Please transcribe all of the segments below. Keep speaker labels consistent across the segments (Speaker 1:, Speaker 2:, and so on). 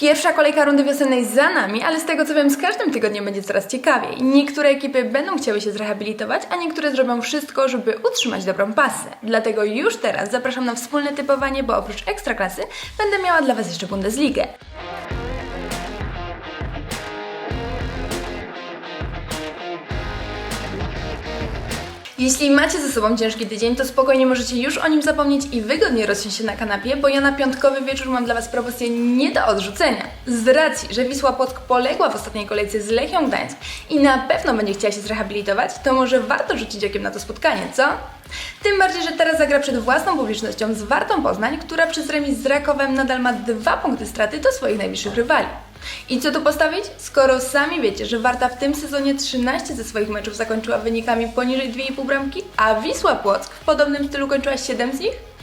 Speaker 1: Pierwsza kolejka rundy wiosennej za nami, ale z tego co wiem, z każdym tygodniem będzie coraz ciekawiej. Niektóre ekipy będą chciały się zrehabilitować, a niektóre zrobią wszystko, żeby utrzymać dobrą pasę. Dlatego już teraz zapraszam na wspólne typowanie, bo oprócz ekstraklasy będę miała dla Was jeszcze Bundesligę. Jeśli macie ze sobą ciężki tydzień, to spokojnie możecie już o nim zapomnieć i wygodnie rozsiąść się na kanapie, bo ja na piątkowy wieczór mam dla Was propozycję nie do odrzucenia. Z racji, że Wisła Płock poległa w ostatniej kolejce z Lechią Gdańsk i na pewno będzie chciała się zrehabilitować, to może warto rzucić okiem na to spotkanie, co? Tym bardziej, że teraz zagra przed własną publicznością z Wartą Poznań, która przez remis z Rakowem nadal ma dwa punkty straty do swoich najbliższych rywali. I co tu postawić? Skoro sami wiecie, że Warta w tym sezonie 13 ze swoich meczów zakończyła wynikami poniżej 2,5 bramki, a Wisła Płock w podobnym stylu kończyła 7 z nich?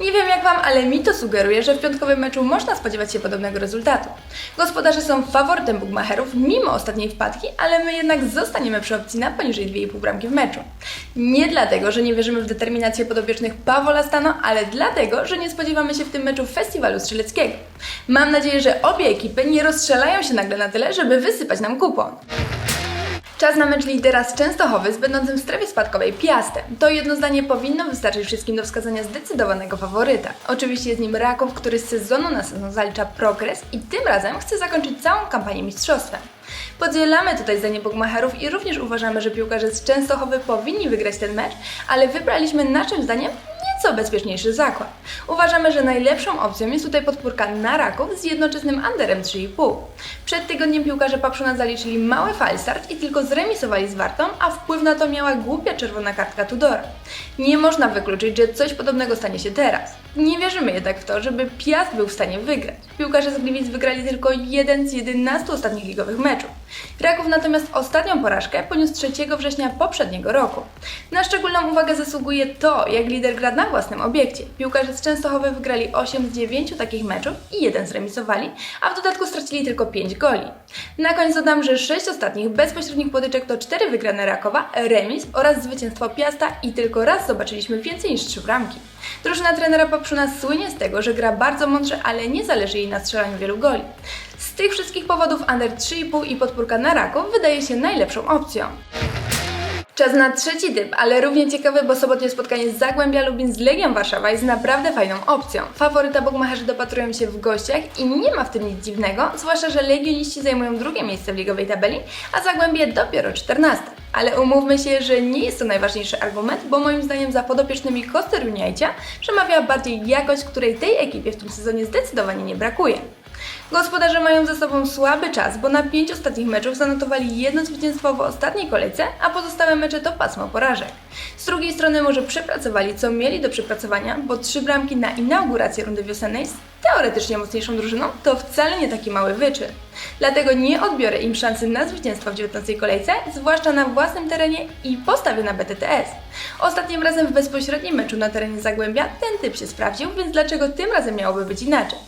Speaker 1: Nie wiem jak Wam, ale mi to sugeruje, że w piątkowym meczu można spodziewać się podobnego rezultatu. Gospodarze są faworytem Bugmacherów mimo ostatniej wpadki, ale my jednak zostaniemy przy opcji na poniżej 2,5 bramki w meczu. Nie dlatego, że nie wierzymy w determinację podopiecznych Pawła Stano, ale dlatego, że nie spodziewamy się w tym meczu festiwalu strzeleckiego. Mam nadzieję, że obie ekipy nie rozstrzelają się nagle na tyle, żeby wysypać nam kupon. Czas na mecz lidera z Częstochowy z będącym w strefie spadkowej Piastem. To jedno zdanie powinno wystarczyć wszystkim do wskazania zdecydowanego faworyta. Oczywiście jest nim Raków, który z sezonu na sezon zalicza progres i tym razem chce zakończyć całą kampanię mistrzostwem. Podzielamy tutaj zdanie Bogmacherów i również uważamy, że piłkarze z Częstochowy powinni wygrać ten mecz, ale wybraliśmy naszym zdaniem nieco bezpieczniejszy zakład. Uważamy, że najlepszą opcją jest tutaj podpórka na Raków z jednoczesnym underem 3,5. Przed tygodniem piłkarze Papszuna zaliczyli mały falstart i tylko zremisowali z Wartą, a wpływ na to miała głupia czerwona kartka Tudora. Nie można wykluczyć, że coś podobnego stanie się teraz. Nie wierzymy jednak w to, żeby Piast był w stanie wygrać. Piłkarze z Gliwic wygrali tylko jeden z 11 ostatnich ligowych meczów. Raków natomiast ostatnią porażkę poniósł 3 września poprzedniego roku. Na szczególną uwagę zasługuje to, jak lider gra na własnym obiekcie. Piłkarze z Częstochowy wygrali 8 z 9 takich meczów i jeden zremisowali, a w dodatku stracili tylko 5 goli. Na koniec dodam, że 6 ostatnich bezpośrednich potyczek to 4 wygrane Rakowa, remis oraz zwycięstwo Piasta i tylko raz zobaczyliśmy więcej niż 3 bramki. Drużyna trenera Papszuna słynie z tego, że gra bardzo mądrze, ale nie zależy jej na strzelaniu wielu goli. Tych wszystkich powodów under 3,5 i podpórka na Raków wydaje się najlepszą opcją. Czas na trzeci typ, ale równie ciekawy, bo sobotnie spotkanie z Zagłębia Lubin z Legią Warszawa jest naprawdę fajną opcją. Faworyta Bogmacherzy dopatrują się w gościach i nie ma w tym nic dziwnego, zwłaszcza, że legioniści zajmują drugie miejsce w ligowej tabeli, a Zagłębie dopiero 14. Ale umówmy się, że nie jest to najważniejszy argument, bo moim zdaniem za podopiecznymi Kosteruniajcia przemawia bardziej jakość, której tej ekipie w tym sezonie zdecydowanie nie brakuje. Gospodarze mają ze sobą słaby czas, bo na pięć ostatnich meczów zanotowali jedno zwycięstwo w ostatniej kolejce, a pozostałe mecze to pasmo porażek. Z drugiej strony może przepracowali co mieli do przepracowania, bo trzy bramki na inaugurację rundy wiosennej z teoretycznie mocniejszą drużyną to wcale nie taki mały wyczyn. Dlatego nie odbiorę im szansy na zwycięstwo w 19 kolejce, zwłaszcza na własnym terenie i postawię na BTTS. Ostatnim razem w bezpośrednim meczu na terenie Zagłębia ten typ się sprawdził, więc dlaczego tym razem miałoby być inaczej?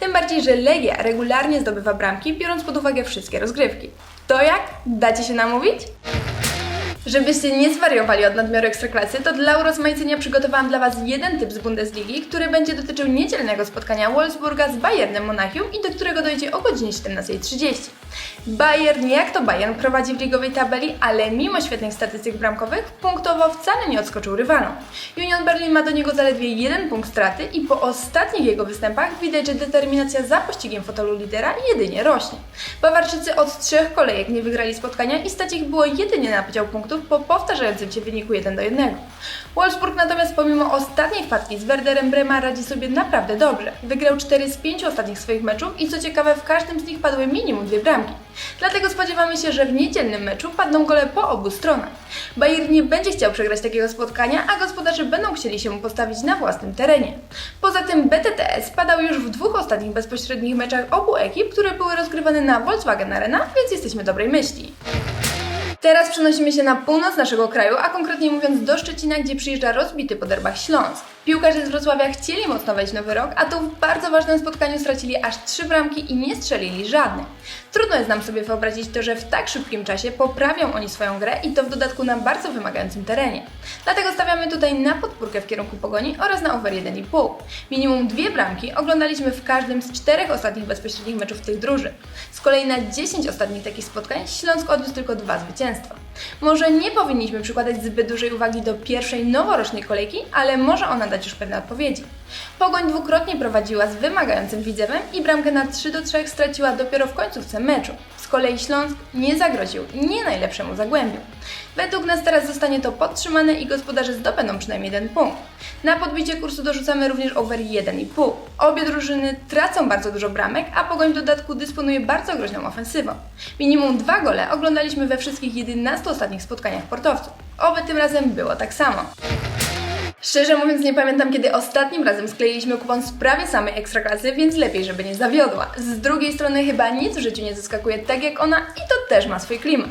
Speaker 1: Tym bardziej, że Legia regularnie zdobywa bramki, biorąc pod uwagę wszystkie rozgrywki. To jak? Dacie się namówić? Żebyście nie zwariowali od nadmiaru ekstraklasy, to dla urozmaicenia przygotowałam dla Was jeden typ z Bundesligi, który będzie dotyczył niedzielnego spotkania Wolfsburga z Bayernem Monachium i do którego dojdzie o godzinie 17.30. Bayern, jak to Bayern, prowadzi w ligowej tabeli, ale mimo świetnych statystyk bramkowych, punktowo wcale nie odskoczył rywalom. Union Berlin ma do niego zaledwie jeden punkt straty i po ostatnich jego występach widać, że determinacja za pościgiem fotelu lidera jedynie rośnie. Bawarczycy od trzech kolejek nie wygrali spotkania i stać ich było jedynie na podział punktów po powtarzającym się wyniku 1 do 1. Wolfsburg natomiast pomimo ostatniej wpadki z Werderem Brema radzi sobie naprawdę dobrze. Wygrał 4 z 5 ostatnich swoich meczów i co ciekawe w każdym z nich padły minimum dwie bramki. Dlatego spodziewamy się, że w niedzielnym meczu padną gole po obu stronach. Bayern nie będzie chciał przegrać takiego spotkania, a gospodarze będą chcieli się mu postawić na własnym terenie. Poza tym BTTS padał już w dwóch ostatnich bezpośrednich meczach obu ekip, które były rozgrywane na Volkswagen Arena, więc jesteśmy dobrej myśli. Teraz przenosimy się na północ naszego kraju, a konkretnie mówiąc do Szczecina, gdzie przyjeżdża rozbity po derbach Śląsk. Piłkarze z Wrocławia chcieli mocno wejść nowy rok, a tu w bardzo ważnym spotkaniu stracili aż trzy bramki i nie strzelili żadnej. Trudno jest nam sobie wyobrazić to, że w tak szybkim czasie poprawią oni swoją grę i to w dodatku na bardzo wymagającym terenie. Dlatego stawiamy tutaj na podpórkę w kierunku pogoni oraz na over 1,5. Minimum dwie bramki oglądaliśmy w każdym z czterech ostatnich bezpośrednich meczów tych drużyn. Z kolei na 10 ostatnich takich spotkań Śląsk odniósł tylko dwa zwycięstwa. Może nie powinniśmy przykładać zbyt dużej uwagi do pierwszej noworocznej kolejki, ale może ona dać już pewne odpowiedzi. Pogoń dwukrotnie prowadziła z wymagającym Widzewem i bramkę na 3 do 3 straciła dopiero w końcówce meczu. Kolei Śląsk nie zagroził nie najlepszemu Zagłębiu. Według nas teraz zostanie to podtrzymane i gospodarze zdobędą przynajmniej jeden punkt. Na podbicie kursu dorzucamy również over 1,5. Obie drużyny tracą bardzo dużo bramek, a Pogoń w dodatku dysponuje bardzo groźną ofensywą. Minimum dwa gole oglądaliśmy we wszystkich 11 ostatnich spotkaniach portowców. Oby tym razem było tak samo. Szczerze mówiąc, nie pamiętam, kiedy ostatnim razem skleiliśmy kupon z prawie samej ekstraklasy, więc lepiej, żeby nie zawiodła. Z drugiej strony, chyba nic w życiu nie zaskakuje tak jak ona i to też ma swój klimat.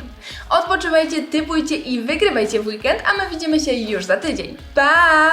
Speaker 1: Odpoczywajcie, typujcie i wygrywajcie w weekend, a my widzimy się już za tydzień. Pa!